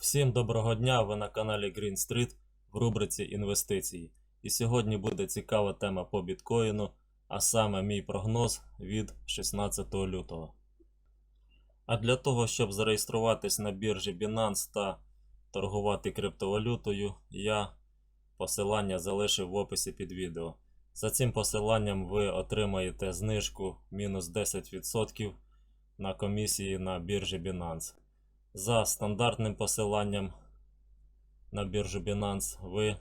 Всім доброго дня! Ви на каналі Green Street в рубриці інвестиції. І сьогодні буде цікава тема по біткоїну, а саме мій прогноз від 16 лютого. А для того, щоб зареєструватись на біржі Binance та торгувати криптовалютою, я посилання залишив в описі під відео. За цим посиланням ви отримаєте знижку мінус 10% на комісії на біржі Binance. За стандартним посиланням на біржу Binance ви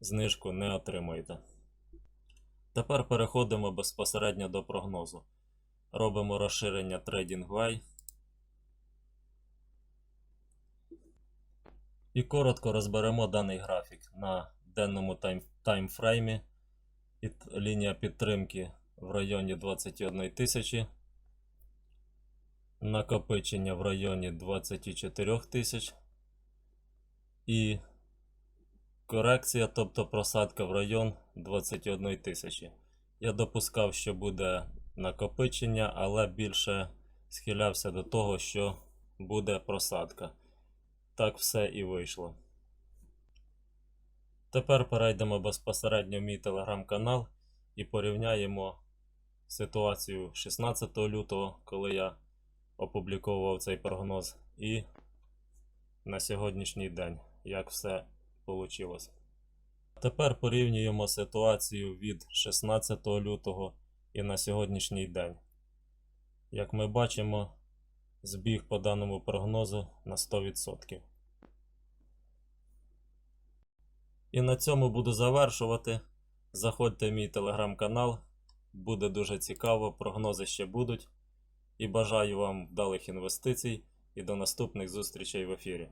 знижку не отримаєте. Тепер переходимо безпосередньо до прогнозу. Робимо розширення TradingView. І коротко розберемо даний графік на денному тайм, таймфреймі. Лінія підтримки в районі 21 тисячі. Накопичення в районі 24 тисяч. І корекція, тобто просадка в район 21 тисячі. Я допускав, що буде накопичення, але більше схилявся до того, що буде просадка. Так все і вийшло. Тепер перейдемо безпосередньо в мій телеграм-канал і порівняємо ситуацію 16 лютого, коли я опубліковував цей прогноз, і на сьогоднішній день, як все вийшло. Тепер порівнюємо ситуацію від 16 лютого і на сьогоднішній день. Як ми бачимо, збіг по даному прогнозу на 100%. І на цьому буду завершувати. Заходьте в мій телеграм-канал, буде дуже цікаво, прогнози ще будуть. І бажаю вам вдалих інвестицій і до наступних зустрічей в ефірі.